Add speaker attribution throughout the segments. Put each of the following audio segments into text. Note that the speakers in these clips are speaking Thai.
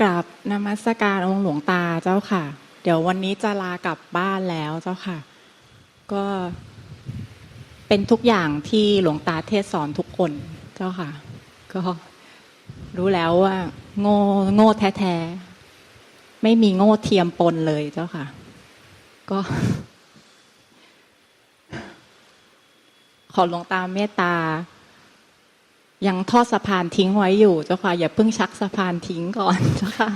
Speaker 1: กราบนมัสการองค์หลวงตาเจ้าค่ะ เดี๋ยววันนี้จะลากลับบ้านแล้วเจ้าค่ะ ก็เป็นทุกอย่างที่หลวงตาเทศสอนทุกคนเจ้าค่ะ ก็รู้แล้วว่า โง่โง่แท้ๆ ไม่มีโง่เทียมปนเลยเจ้าค่ะ ก็ ขอหลวงตาเมตตา ยังทอดสะพานทิ้งไว้อยู่เจ้าค่ะ อย่าเพิ่งชักสะพานทิ้งก่อนเจ้าค่ะ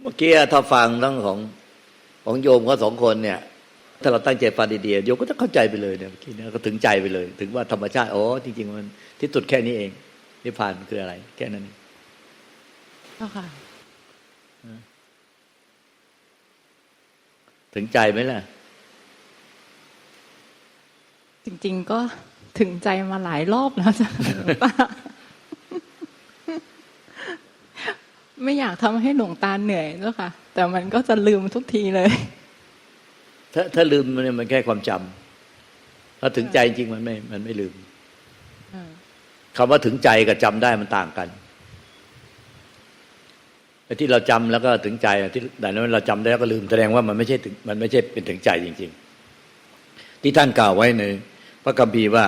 Speaker 2: เมื่อกี้ถ้าฟังทั้งของของโยมเขาสองคนเนี่ย ถ้าเราตั้งใจฟังดีๆโยมก็จะเข้าใจไปเลยเนี่ยเมื่อกี้เนี่ยก็ถึงใจไปเลย ถึงว่าธรรมชาติอ๋อจริงๆมันที่สุดแค่นี้เองนิพพานมันคืออะไร แค่นั้นเอง
Speaker 1: เจ้าค่ะ
Speaker 2: ถึงใจไหมล่ะ
Speaker 1: จริง ๆ ก็ถึงใจมาหลายรอบแล้วจ้ะหลวงตาไม่อยากทำให้หลวงตาเหนื่อยเจ้าค่ะ แต่มันก็จะลืมทุกทีเลย
Speaker 2: ถ้าถ้าลืมมันเนี่ยมันแค่ความจำถ้าถึงใจจริงมันไม่ มันไม่ลืมคำว่าถึงใจกับจำได้มันต่างกันไอ้ที่เราจำแล้วก็ถึงใจอะที่แต่นั้นเราจำได้แล้วก็ลืมแสดงว่ามันไม่ใช่ถึงมันไม่ใช่เป็นถึงใจจริง ๆ ที่ท่านกล่าวไว้ในพระคัมภีร์ว่า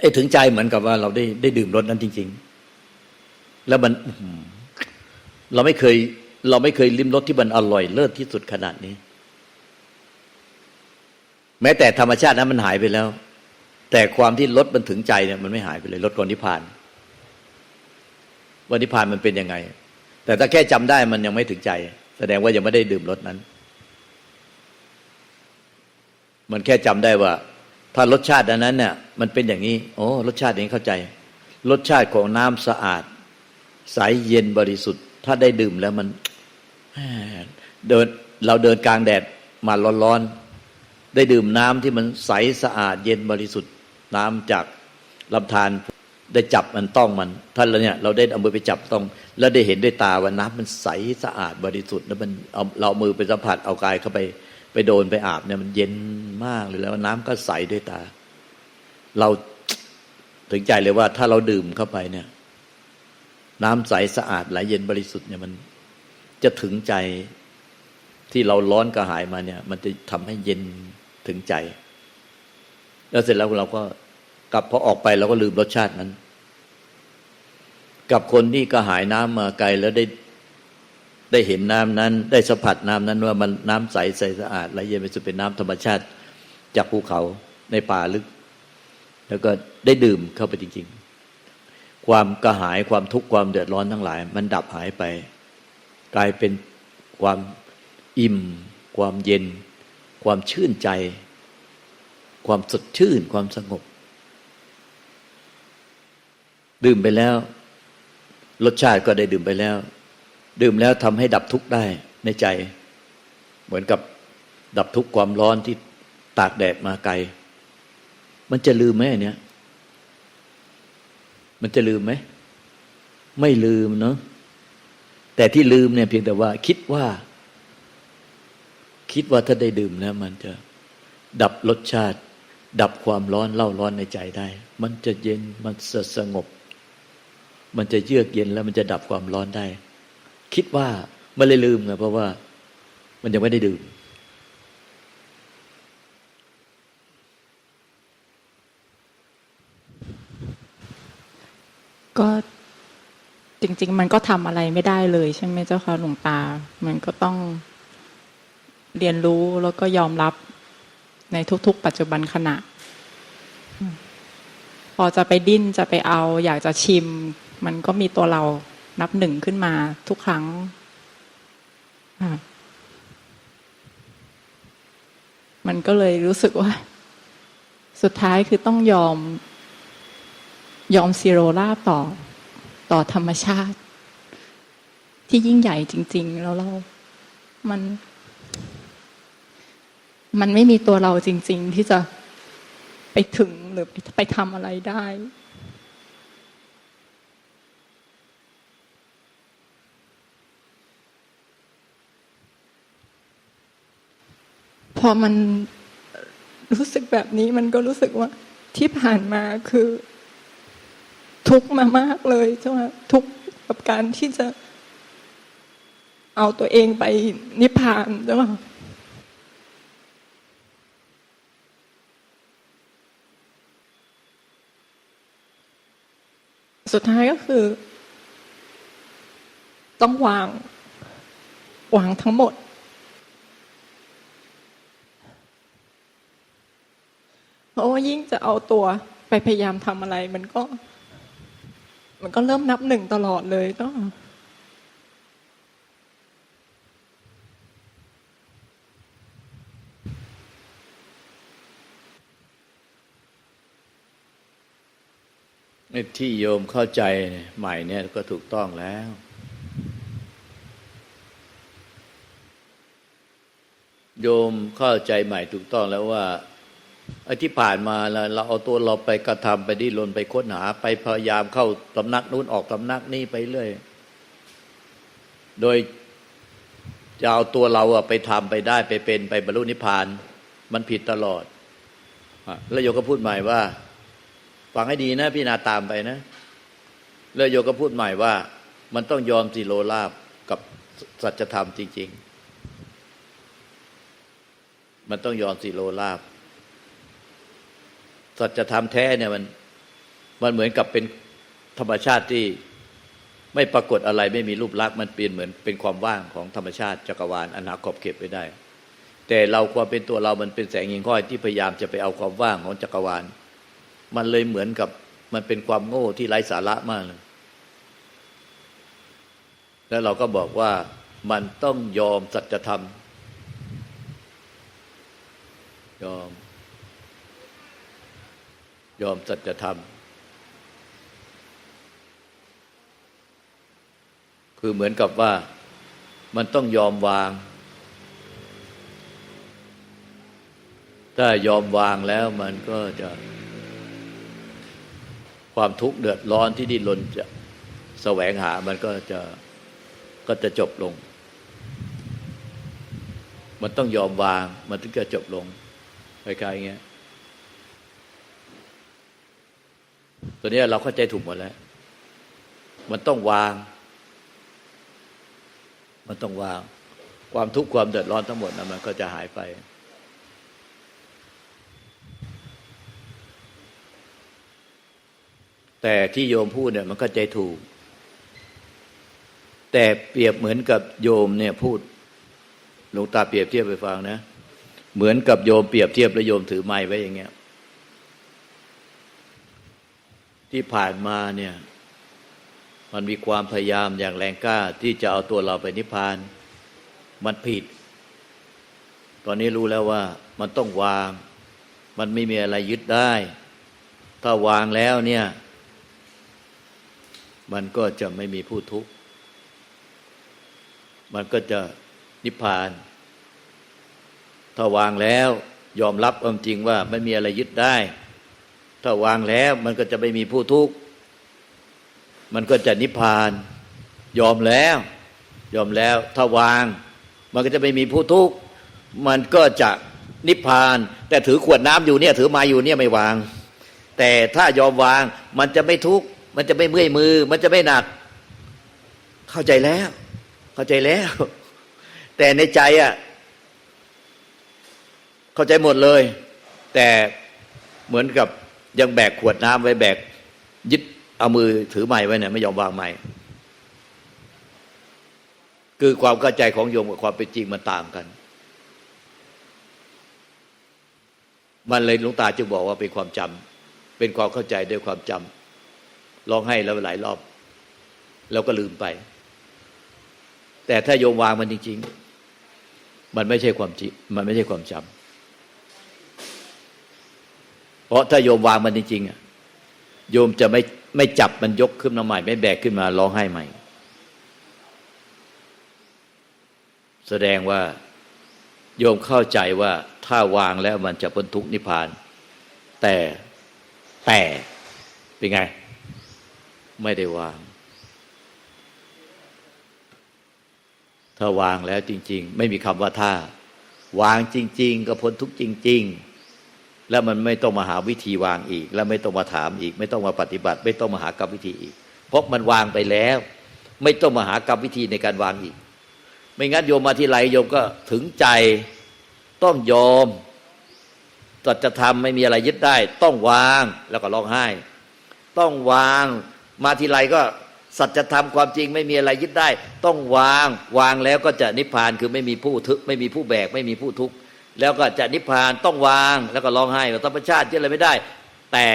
Speaker 2: ไอ้ถึงใจเหมือนกับว่าเราได้ได้ดื่มรสนั้นจริง ๆ แล้วมันอื้อหือเราไม่เคย เราไม่เคยลิ้มรสที่มันอร่อยเลิศที่สุดขนาดนี้ แม้แต่ธรรมชาตินั้นมันหายไปแล้ว แต่ความที่รสมันถึงใจเนี่ยมันไม่หายไปเลยรสก่อนนิพพานวันนิพพานมันเป็นยังไง แต่ถ้าแค่จำได้มันยังไม่ถึงใจ แสดงว่ายังไม่ได้ดื่มรสนั้น มันแค่จำได้ว่า ถ้ารสชาติอันนั้นเนี่ยมันเป็นอย่างนี้โอ้รสชาตินี้เข้าใจ รสชาติของน้ำสะอาดใสเย็นบริสุทธิ์ ถ้าได้ดื่มแล้วมันเดินเราเดินกลางแดดมาร้อนๆ ได้ดื่มน้ำที่มันใสสะอาดเย็นบริสุทธิ์น้ำจากลำธารได้จับมันต้องมันท่านเราเนี่ยเราได้เอามือไปจับต้อง แล้วได้เห็นด้วยตาว่าน้ำมันใสสะอาดบริสุทธิ์แล้วมันเอาเราเอามือไปสัมผัสเอากายเข้าไปไปโดนไปอาบเนี่ยมันเย็นมากเลยแล้วน้ำก็ใสด้วยตา เราถึงใจเลยว่าถ้าเราดื่มเข้าไปเนี่ย น้ำใสสะอาดไหลเย็นบริสุทธิ์เนี่ยมันจะถึงใจที่เราร้อนกระหายมาเนี่ย มันจะทำให้เย็น ถึงใจ แล้วเสร็จแล้วเราก็กลับพอออกไปเราก็ลืมรสชาตินั้น กับคนที่กระหายน้ำมาไกลแล้วได้ได้เห็นน้ำนั้น ได้สัมผัสน้ำนั้นว่ามันน้ำใสใสสะอาดไหลเย็นบริสุทธิ์เป็นน้ำธรรมชาติ จากภูเขาในป่าลึก แล้วก็ได้ดื่มเข้าไปจริง ๆ ความกระหายความทุกข์ความเดือดร้อนทั้งหลาย มันดับหายไป กลายเป็นความอิ่ม ความเย็น ความชื่นใจ ความสดชื่น ความสงบ ดื่มไปแล้ว รสชาติก็ได้ดื่มไปแล้ว ดื่มแล้วทำให้ดับทุกข์ได้ในใจ เหมือนกับดับทุกข์ความร้อนที่ตากแดดมาไกล มันจะลืมไหมเนี้ยมันจะลืมไหม ไม่ลืมเนาะแต่ที่ลืมเนี่ยเพียงแต่ว่าคิดว่า คิดว่าถ้าได้ดื่มแล้ว มันจะดับรสชาติ ดับความร้อนเล่าร้อนในใจได้ มันจะเย็นมันจะสงบ มันจะเยือกเย็นแล้วมันจะดับความร้อนได้ คิดว่าไม่เลยลืมไงเพราะว่ามันยังไม่ได้ดื่ม
Speaker 1: ก็จริง ๆ มันก็ทำอะไรไม่ได้เลยใช่ไหมเจ้าค่ะหลวงตา มันก็ต้อง เรียนรู้แล้วก็ยอมรับในทุก ๆ ปัจจุบันขณะ พอจะไปดิ้นจะไปเอา อยากจะชิม มันก็มีตัวเรานับหนึ่งขึ้นมาทุกครั้งมันก็เลยรู้สึกว่า สุดท้ายคือต้องยอม ยอมซีโรราบต่อ ต่อธรรมชาติ ที่ยิ่งใหญ่จริง ๆ แล้วเรา มัน มันไม่มีตัวเราจริง ๆ ที่จะไปถึงหรือไปทำอะไรได้ พอมันรู้สึกแบบนี้มันก็รู้สึกว่าที่ผ่านมาคือ ทุกมามากเลยใช่ไหมทุกกับการที่จะเอาตัวเองไปนิพพานใช่ไหม สุดท้ายก็คือ ต้องวาง วางทั้งหมด เพราะว่ายิ่งจะเอาตัวไปพยายามทำอะไร มันก็ มันก็เริ่มนับหนึ่งตลอดเลยก็
Speaker 2: ที่โยมเข้าใจใหม่เนี่ยก็ถูกต้องแล้ว โยมเข้าใจใหม่ถูกต้องแล้วว่าไอ้ที่ผ่านมาเราเราเอาตัวเราไปกระทำไปดิ้นรนไปค้นหา ไปพยายามเข้าตำนักนู้นออกตำนักนี้ไปเรื่อย โดยจะเอาตัวเราอะไปทำไปได้ไปเป็นไปบรรลุนิพพาน มันผิดตลอดแล้วโยมก็พูดใหม่ว่า ฟังให้ดีนะพี่นาตามไปนะ แล้วโยก็พูดใหม่ว่า มันต้องยอมสิโลลาบกับสัจธรรมจริง ๆ มันต้องยอมสิโลลาบ สัจธรรมแท้เนี่ยมัน มันเหมือนกับเป็นธรรมชาติที่ไม่ปรากฏอะไรไม่มีรูปลักษณ์มันเปลี่ยนเหมือนเป็นความว่างของธรรมชาติจักรวาลอนาขอบเก็บไว้ได้ แต่เราความเป็นตัวเรามันเป็นแสงหิงห้อยที่พยายามจะไปเอาความว่างของจักรวาล มันเลยเหมือนกับ มันเป็นความโง่ที่ไร้สาระมากเลยแล้วเราก็บอกว่ามันต้องยอมสัจธรรม ยอม ยอมสัจธรรม คือเหมือนกับว่ามันต้องยอมวาง ถ้ายอมวางแล้วมันก็จะ ความทุกข์เดือดร้อนที่ดิ้นรนจะแสวงหามันก็จะก็จะจบลง มันต้องยอมวาง มันถึงจะจบลงคล้ายๆอย่างเงี้ยตัวนี้เราเข้าใจถูกหมดแล้ว มันต้องวาง มันต้องวาง ความทุกข์ความเดือดร้อนทั้งหมดนะมันก็จะหายไป แต่ที่โยมพูดเนี่ยมันก็ใจถูก แต่เปรียบเหมือนกับโยมเนี่ยพูดหลวงตาเปรียบเทียบไปฟังนะ เหมือนกับโยมเปรียบเทียบแล้วโยมถือไม้ไว้อย่างเงี้ย ที่ผ่านมาเนี่ย มันมีความพยายามอย่างแรงกล้าที่จะเอาตัวเราไปนิพพาน มันผิด ตอนนี้รู้แล้วว่า มันต้องวาง มันไม่มีอะไรยึดได้ ถ้าวางแล้วเนี่ย มันก็จะไม่มีผู้ทุกข์ มันก็จะนิพพาน ถ้าวางแล้วยอมรับความจริงว่าไม่มีอะไรยึดได้ ถ้าวางแล้วมันก็จะไม่มีผู้ทุกข์ มันก็จะนิพพาน ยอมแล้ว ยอมแล้ว ถ้าวาง มันก็จะไม่มีผู้ทุกข์ มันก็จะนิพพาน แต่ถือขวดน้ำอยู่เนี่ย ถือมาอยู่เนี่ยไม่วาง แต่ถ้ายอมวางมันจะไม่ทุกข์ มันจะไม่เมื่อยมือ มันจะไม่หนัก เข้าใจแล้ว เข้าใจแล้ว แต่ในใจอะ เข้าใจหมดเลย แต่เหมือนกับยังแบกขวดน้ำไว้แบก ยึดเอามือถือไม้ไว้เนี่ยไม่ยอมวางไม้คือความเข้าใจของโยมกับความเป็นจริงมันต่างกัน มันเลยหลวงตาจึงบอกว่าเป็นความจำเป็นความเข้าใจด้วยความจำ ร้องให้แล้วหลายรอบ แล้วก็ลืมไป แต่ถ้าโยมวางมันจริง ๆ มันไม่ใช่ความจริงมันไม่ใช่ความจำเพราะถ้าโยมวางมันจริงๆอะโยมจะไม่ไม่จับมันยกขึ้นมาใหม่ ไม่แบกขึ้นมาร้องไห้ใหม่ แสดงว่าโยมเข้าใจว่าถ้าวางแล้วมันจะพ้นทุกนิพพาน แต่แต่เป็นไง ไม่ได้วาง ถ้าวางแล้วจริง ๆ ไม่มีคำว่าถ้า วางจริง ๆ ก็พ้นทุกจริง ๆ แล้วมันไม่ต้องมาหาวิธีวางอีก แล้วไม่ต้องมาถามอีก ไม่ต้องมาปฏิบัติ ไม่ต้องมาหากรรมวิธีอีก เพราะมันวางไปแล้ว ไม่ต้องมาหากรรมวิธีในการวางอีก ไม่งั้นโยมมาที่ไรโยมก็ถึงใจต้องยอมตัดจะทำไม่มีอะไรยึดได้ ต้องวางแล้วก็ร้องไห้ ต้องวาง มาทีไรก็สัจธรรมความจริงไม่มีอะไรยึดได้ ต้องวางวางแล้วก็จะนิพพานคือไม่มีผู้ทึกไม่มีผู้แบก ไม่มีผู้ทุกข์แล้วก็จะนิพพานต้องวางแล้วก็ร้องไห้ว่าธรรมชาติยึดอะไรไม่ได้ แต่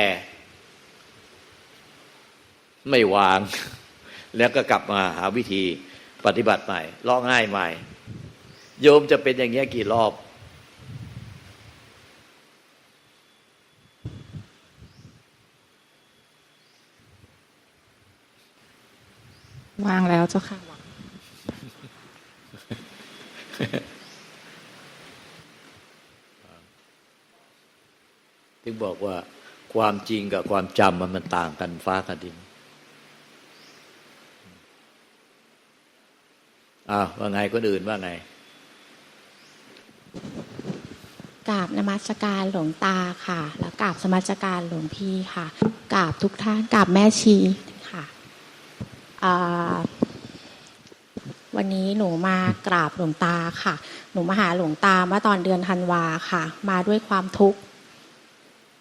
Speaker 2: ไม่วาง แล้วก็กลับมาหาวิธีปฏิบัติใหม่ร้องไห้ใหม่ โยมจะเป็นอย่างนี้ยกี่รอบ
Speaker 1: วางแล้วเจ้าค่ะ
Speaker 2: ถึงบอกว่าความจริงกับความจำมันมันต่างกันฟ้ากับดินอ้าวว่าไงคนอื่นว่าไง
Speaker 3: กราบนมัสการหลวงตาค่ะ แล้วกราบสมัสการหลวงพี่ค่ะกราบทุกท่านกราบแม่ชีค่ะอ่า วันนี้หนูมากราบหลวงตาค่ะ หนูมาหาหลวงตาเมื่อตอนเดือนธันวาค่ะ มาด้วยความทุกข์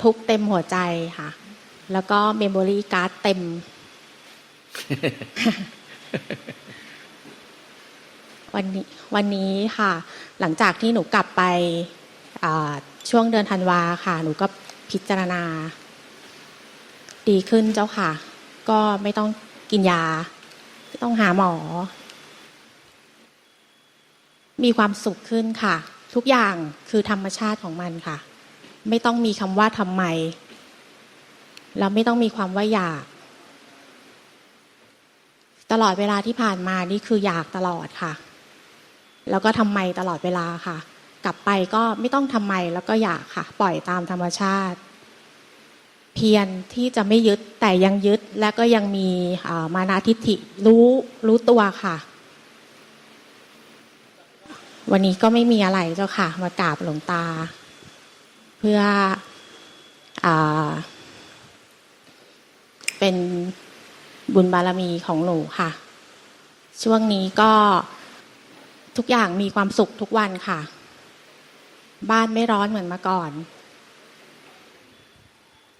Speaker 3: ทุกเต็มหัวใจค่ะ แล้วก็เมมโมรี่การ์ดเต็ม วันนี้วันนี้ค่ะ หลังจากที่หนูกลับไปช่วงเดือนธันวาค่ะ หนูก็พิจารณา ดีขึ้นเจ้าค่ะ ก็ไม่ต้อง กินยา ต้องหาหมอ มีความสุขขึ้นค่ะ ทุกอย่างคือธรรมชาติของมันค่ะ ไม่ต้องมีคำว่าทำไม แล้วไม่ต้องมีความว่าอยาก ตลอดเวลาที่ผ่านมานี่คืออยากตลอดค่ะ แล้วก็ทำไมตลอดเวลาค่ะ กลับไปก็ไม่ต้องทำไมแล้วก็อยากค่ะ ปล่อยตามธรรมชาติ พียรที่จะไม่ยึดแต่ยังยึดและก็ยังมีมานาทิฏฐิรู้รู้ตัวค่ะ วันนี้ก็ไม่มีอะไรเจ้าค่ะ มากราบหลวงตา เพื่ออเป็นบุญบารมีของหนูค่ะ ช่วงนี้ก็ทุกอย่างมีความสุขทุกวันค่ะ บ้านไม่ร้อนเหมือนเมื่อก่อน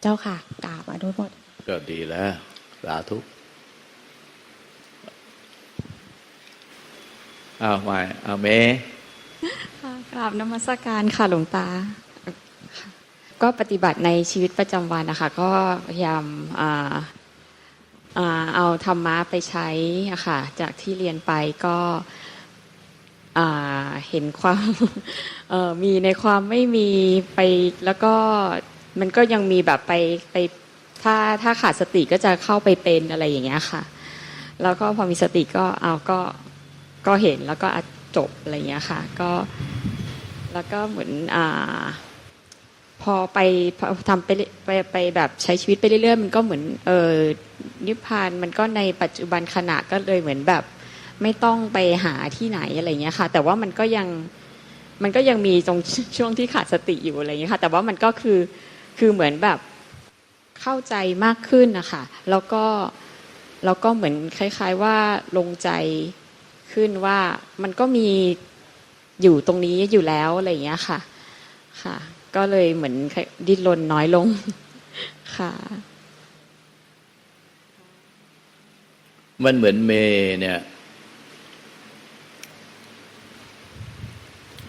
Speaker 3: เจ้าค่ะกราบมาทุกหมด
Speaker 2: ก็ดีแล้วสาธุอ้าวไม่เอาเม
Speaker 4: ค่ะกราบนมัสการค่ะหลวงตาค่ะก็ปฏิบัติในชีวิตประจำวันนะคะ ก็พยายามอ่าอ่าเอาธรรมะไปใช้อะค่ะ จากที่เรียนไปก็อ่าเห็นความเอ่อมีในความไม่มีไปแล้วก็ มันก็ยังมีแบบไปไปถ้าถ้าขาดสติก็จะเข้าไปเป็นอะไรอย่างเงี้ยค่ะ แล้วก็พอมีสติก็เอาก็ก็เห็นแล้วก็จบอะไรเงี้ยค่ะ ก็แล้วก็เหมือนอ่าพอไปพอทำไปไปไปแบบใช้ชีวิตไปเรื่อยๆ มันก็เหมือนเออนิพพานมันก็ในปัจจุบันขณะก็เลยเหมือนแบบ ไม่ต้องไปหาที่ไหนอะไรเงี้ยค่ะ แต่ว่ามันก็ยังมันก็ยังมีตรงช่วงที่ขาดสติอยู่อะไรเงี้ยค่ะ แต่ว่ามันก็คือ คือเหมือนแบบเข้าใจมากขึ้นนะคะแล้วก็แล้วก็เหมือนคล้าย ๆ ว่าลงใจขึ้นว่ามันก็มีอยู่ตรงนี้อยู่แล้วอะไรอย่างเงี้ยค่ะ ค่ะ ก็เลยเหมือนดิ้นรนน้อยลงค่ะ
Speaker 2: มันเหมือนเมเนี่ย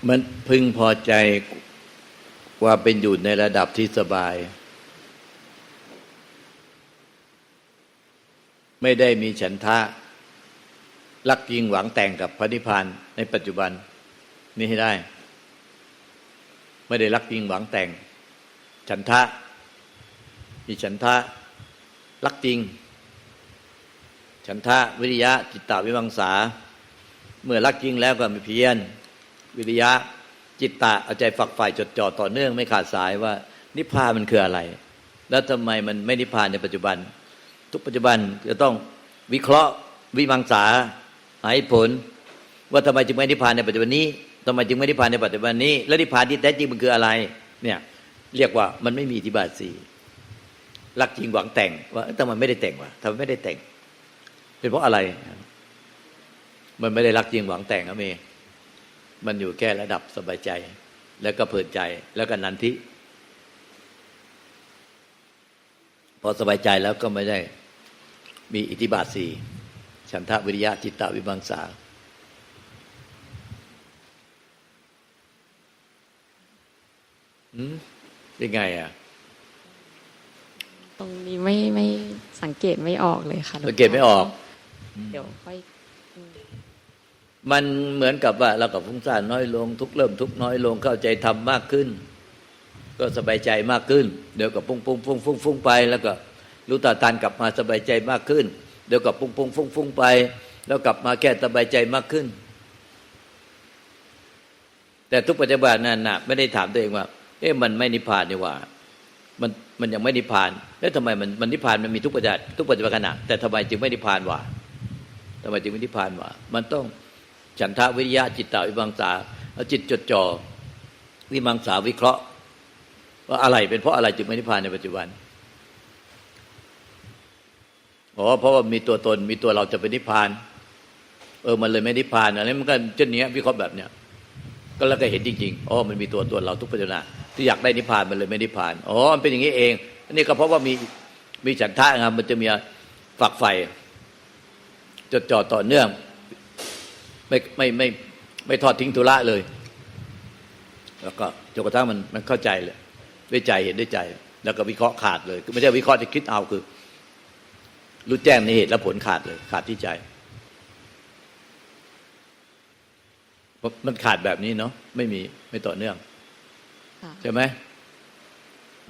Speaker 2: มันพึงพอใจ ว่าเป็นอยู่ในระดับที่สบาย ไม่ได้มีฉันทะรักยิงหวังแต่งกับพระนิพพานในปัจจุบัน นี่ให้ได้ ไม่ได้รักยิงหวังแต่ง ฉันทะ มีฉันทะรักจริง ฉันทะวิริยะจิตตวิมังสา เมื่อรักจริงแล้วก็มีเพียรวิริยะ จิตตะเอาใจฝักใฝ่จดจ่อต่อเนื่องไม่ขาดสายว่านิพพานมันคืออะไร แล้วทำไมมันไม่นิพพานในปัจจุบัน ทุกปัจจุบันจะต้องวิเคราะห์วิมังสาหาเหตุผล ว่าทำไมจึงไม่นิพพานในปัจจุบันนี้ทำไมจึงไม่นิพพานในปัจจุบันนี้ แล้วนิพพานที่แท้จริงมันคืออะไร เนี่ย เรียกว่ามันไม่มีอิทธิบาทสี่รักจริงหวังแต่งว่าเอ้ยทำไมไม่ได้แต่งวะทำไมไม่ได้แต่ง เป็นเพราะอะไร มันไม่ได้รักจริงหวังแต่งอะเม มันอยู่แค่ระดับสบายใจ แล้วก็เพลินใจแล้วก็นันทิพอสบายใจแล้วก็ไม่ได้มีอิทธิบาทสี่ฉันทะวิริยะจิตตวิมังสาอืมเป็นไงอะ
Speaker 4: ตรงนี้ไม่ไม่สังเกตไม่ออกเลยค่ะหลวงตา
Speaker 2: สังเกตไม่ออก
Speaker 4: เดี๋ยวค่อย
Speaker 2: มันเหมือนกับว่าเรากับฟุ้งซ่านน้อยลง ทุกเริ่มทุกน้อยลงเข้าใจทำมากขึ้น ก็สบายใจมากขึ้น เดี๋ยวกับปุ้งปุ้งฟุ้งฟุ้งฟุ้งไป แล้วก็รู้ตาตานกลับมาสบายใจมากขึ้น เดี๋ยวกับปุ้งปุ้งฟุ้งฟุ้งไป แล้วกลับมาแค่สบายใจมากขึ้น แต่ทุกปัจจุบันนั่นน่ะไม่ได้ถามตัวเองว่า เอ๊ะมันไม่นิพพานนี่ว่า มันมันยังไม่นิพพานแล้วทำไมมันมันนิพพานมันมีทุกปัจจุบันทุกปัจจุบันขณะแต่ทำไมจึงไม่นิพพานวะทำไมจึงไม่นิพพานวะมันต้อง ฉันทะวิริยะจิตตวิมังสาเอาจิตจดจ่อวิมังสาวิเคราะห์ ว่าอะไรเป็นเพราะอะไรจึงไม่นิพพานในปัจจุบันอ๋อเพราะว่ามีตัวตนมีตัวเราจะเป็นนิพพาน เออมันเลยไม่นิพพานอันนี้มันก็เช่นนี้วิเคราะห์แบบเนี้ยก็แล้วก็เห็นจริงๆอ๋อมันมีตัวตนเราทุกปัจจุบันที่อยากได้นิพพานมันเลยไม่นิพพานอ๋อมันเป็นอย่างนี้เองอันนี้ก็เพราะว่ามีมีฉันทะไงมันจะมีฝักใฝ่จดจ่อต่อเนื่อง ไม่ไม่ไม่ไม่ทอดทิ้งธุระเลย แล้วก็จนกระทั่งมันมันเข้าใจเลยด้วยใจเห็นด้วยใจ แล้วก็วิเคราะห์ขาดเลยคือไม่ใช่วิเคราะห์จะคิดเอาคือ รู้แจ้งในเหตุและผลขาดเลย ขาดที่ใจเพราะมันขาดแบบนี้เนาะไม่มีไม่ต่อเนื่อง
Speaker 4: ค่ะ
Speaker 2: ใช่ไหม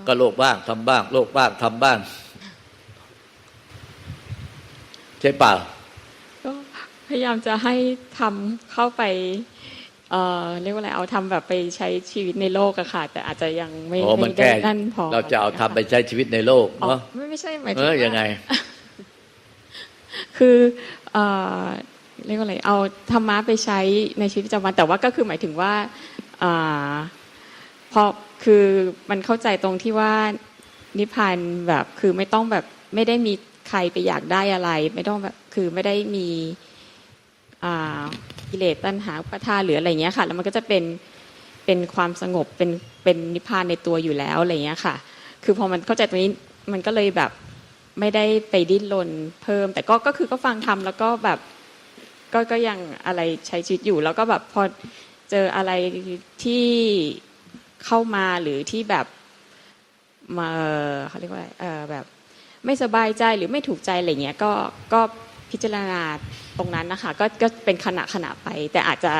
Speaker 2: ก็โลกบ้างทำบ้าง โลกบ้างทำบ้าง ใช่เปล่า
Speaker 4: ก็ พยายามจะให้ทำเข้าไปเอ่อเรียกว่าอะไรเอาทำแบบไปใช้ชีวิตในโลกอะค่ะ แต่อาจจะยังไม่
Speaker 2: อ๋อมัน
Speaker 4: ไม่ได้
Speaker 2: แค่
Speaker 4: นั่นพอ
Speaker 2: เราจะเอาทำไปใช้ชีวิตในโลก
Speaker 4: อ๋อ
Speaker 2: เนาะ
Speaker 4: ไม่ไม่ใช่หมาย
Speaker 2: เอ
Speaker 4: ถึง
Speaker 2: อ
Speaker 4: ว่า
Speaker 2: ยังไง
Speaker 4: คือเอ่อเรียกว่าอะไรเอาธรรมะไปใช้ในชีวิตประจำวันแต่ว่าก็คือหมายถึงว่าอ่าพอคือมันเข้าใจตรงที่ว่านิพพานแบบคือไม่ต้องแบบไม่ได้มีใครไปอยากได้อะไร ไม่ต้องแบบคือไม่ได้มีอ่า กิเลสตัณหาอุปาทานหรืออะไรเงี้ยค่ะ แล้วมันก็จะเป็นเป็นความสงบเป็นเป็นนิพพานในตัวอยู่แล้วอะไรเงี้ยค่ะ คือพอมันเข้าใจตรงนี้มันก็เลยแบบไม่ได้ไปดิ้นรนเพิ่ม แต่ก็ก็คือก็ฟังทำแล้วก็แบบก็ก็ยังอะไรใช้ชีวิตอยู่ แล้วก็แบบพอเจออะไรที่เข้ามาหรือที่แบบมาเขาเรียกว่าอะไรเออแบบไม่สบายใจหรือไม่ถูกใจอะไรเงี้ยก็ก็พิจารณา ตรงนั้นนะคะก็ก็เป็นขณะขณะไป แต่อาจจะ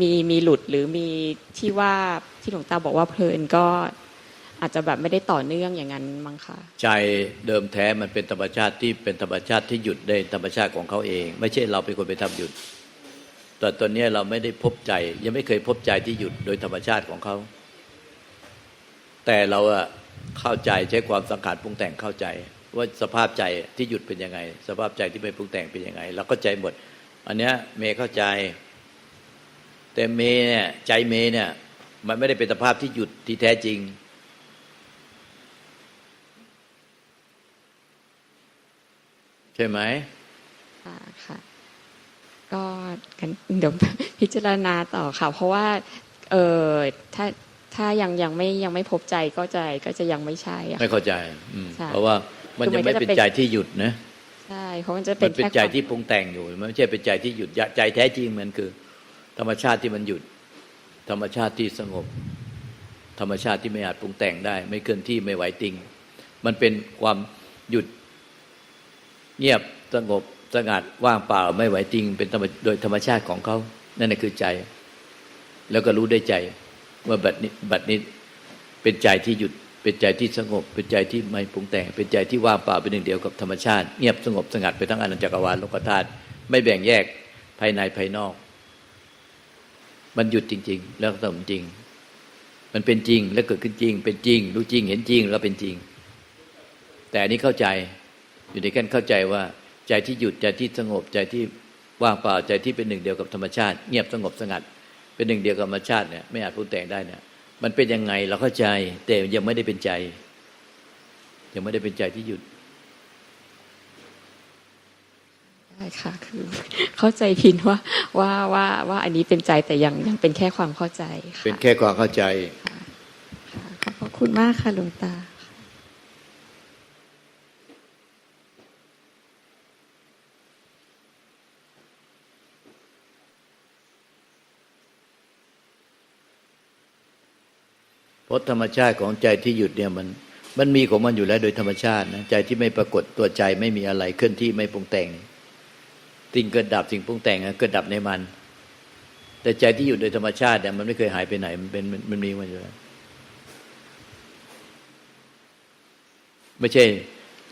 Speaker 4: มีมีหลุดหรือมีที่ว่าที่หลวงตาบอกว่าเพลินก็อาจจะแบบไม่ได้ต่อเนื่องอย่างนั้นมั้งค่ะ
Speaker 2: ใจเดิมแท้มันเป็นธรรมชาติที่เป็นธรรมชาติที่หยุดได้ธรรมชาติของเขาเอง ไม่ใช่เราเป็นคนไปทำหยุดแต่ตอนนี้เราไม่ได้พบใจ ยังไม่เคยพบใจที่หยุดโดยธรรมชาติของเขา แต่เราอะเข้าใจใช้ความสังขารปรุงแต่งเข้าใจ ว่าสภาพใจที่หยุดเป็นยังไง สภาพใจที่ไม่ปรุงแต่งเป็นยังไงเราก็ใจหมด อันเนี้ยเมย์เข้าใจ แต่เมย์เนี่ยใจเมย์เนี่ย มันไม่ได้เป็นสภาพที่หยุดที่แท้จริง ใช่ไหม
Speaker 4: ค่ะค่ะก็กันเดี๋ยวพิจารณาต่อค่ะ เพราะว่า เออถ้าถ้ายังยังไม่ยังไม่พบใจก็จะก็จะยังไม่ใช่อะ
Speaker 2: ไม่เข้าใจอืม
Speaker 4: ใช่
Speaker 2: เพราะว่า มัน
Speaker 4: คือ
Speaker 2: ยัง
Speaker 4: มันก็
Speaker 2: ไม่
Speaker 4: จะ
Speaker 2: เป็น
Speaker 4: เป็น
Speaker 2: ใจที่หยุดนะ
Speaker 4: ใช่เพราะมันจะเป็
Speaker 2: มันนเป็น
Speaker 4: แค่
Speaker 2: ใจ
Speaker 4: ความ
Speaker 2: ที่ปรุงแต่งอยู่มันไม่ใช่เป็นใจที่หยุดใจแท้จริงมันคือ ธรรมชาติที่มันหยุด ธรรมชาติที่สงบ ธรรมชาติที่ไม่อาจปรุงแต่งได้ ไม่เคลื่อนที่ไม่ไหวติง มันเป็นความหยุดเงียบสงบสงัดว่างเปล่าไม่ไหวติง เป็นธรรมโดยธรรมชาติของเขานั่นแหละคือใจ แล้วก็รู้ได้ใจ ว่าบัดนี้บัดนี้เป็นใจที่หยุด เป็นใจที่สงบ เป็นใจที่ไม่ปรุงแต่ง เป็นใจที่ว่างเปล่าเป็นหนึ่งเดียวกับธรรมชาติ เงียบสงบสงัดไปทั้งอนันตจักรวาลโลกธาตุไม่แบ่งแยกภายในภายนอก มันหยุดจริง ๆ แล้วก็สมจริง มันเป็นจริงและเกิดขึ้นจริง เป็นจริง รู้จริงเห็นจริงแล้วเป็นจริง แต่อันนี้เข้าใจอยู่ในการเข้าใจว่า ใจที่หยุดใจที่สงบใจที่ว่างเปล่าใจที่เป็นหนึ่งเดียวกับธรรมชาติ เงียบสงบสงัด เป็นหนึ่งเดียวกับธรรมชาติเนี่ยไม่อาจพูดแต่งได้เนี่ย มันเป็นยังไงเราเข้าใจ แต่ยังไม่ได้เป็นใจ ยังไม่ได้เป็นใจที่หยุด
Speaker 4: ได้ค่ะคือเข้าใจผิดว่าว่าว่าว่าอันนี้เป็นใจแต่ยังยังเป็นแค่ความเข้าใจค่ะ
Speaker 2: เป็นแค่ความเข้าใจ
Speaker 4: ค่ะขอบพระคุณมากค่ะหลวงตา
Speaker 2: เพราะธรรมชาติของใจที่หยุดเนี่ยมันมันมีของมันอยู่แล้วโดยธรรมชาตินะใจที่ไม่ปรากฏตัวใจไม่มีอะไรเคลื่อนที่ไม่ปรุงแต่งสิ่งเกิดดับสิ่งปรุงแต่งอะเกิดดับในมัน แต่ใจที่อยู่โดยธรรมชาติเนี่ยมันไม่เคยหายไปไหนมันเป็นมันมันมีมันอยู่แล้วไม่ใช่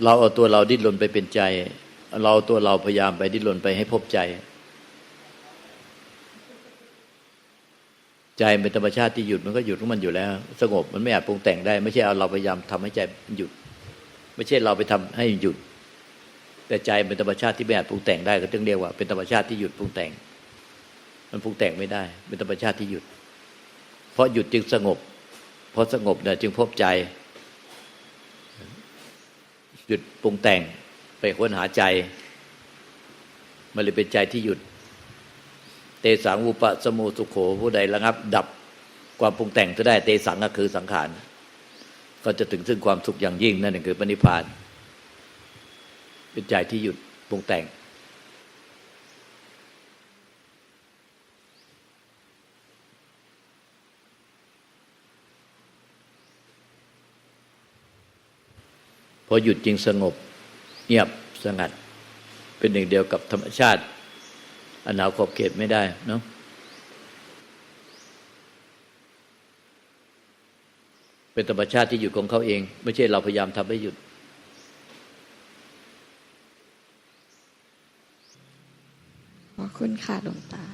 Speaker 2: เราเอาตัวเราดิ้นรนไปเป็นใจ เราเอาตัวเราพยายามไปดิ้นรนไปให้พบใจ ใจเป็นธรรมชาติที่หยุดมันก็หยุดของมันอยู่แล้ว สงบมันไม่อาจปรุงแต่งได้ ไม่ใช่เอาเราพยายามทำให้ใจหยุด ไม่ใช่เราไปทำให้หยุด แต่ใจเป็นธรรมชาติที่ไม่อาจปรุงแต่งได้ก็ต้องเรียกว่าเป็นธรรมชาติที่หยุดปรุงแต่ง มันปรุงแต่งไม่ได้ เป็นธรรมชาติที่หยุด เพราะหยุดจึงสงบเพราะสงบเนี่ยจึงพบใจหยุดปรุงแต่งไปค้นหาใจ มันเลยเป็นใจที่หยุด เตสังอุปสมุสุโขผู้ใดระงับ ดับความปรุงแต่งจะได้เตสังก็คือสังขาร ก็จะถึงซึ่งความสุขอย่างยิ่งนั่นคือปณิพพานเป็นใจที่หยุดปรุงแต่ง พอหยุดจริงสงบ เงียบสงัด เป็นหนึ่งเดียวกับธรรมชาติ อันหนาวขอบเขตไม่ได้เนาะเป็นธรรมชาติที่หยุดของเขาเอง ไม่ใช่เราพยายามทำให้หยุด
Speaker 4: ขอบคุณค่ะหลวงตา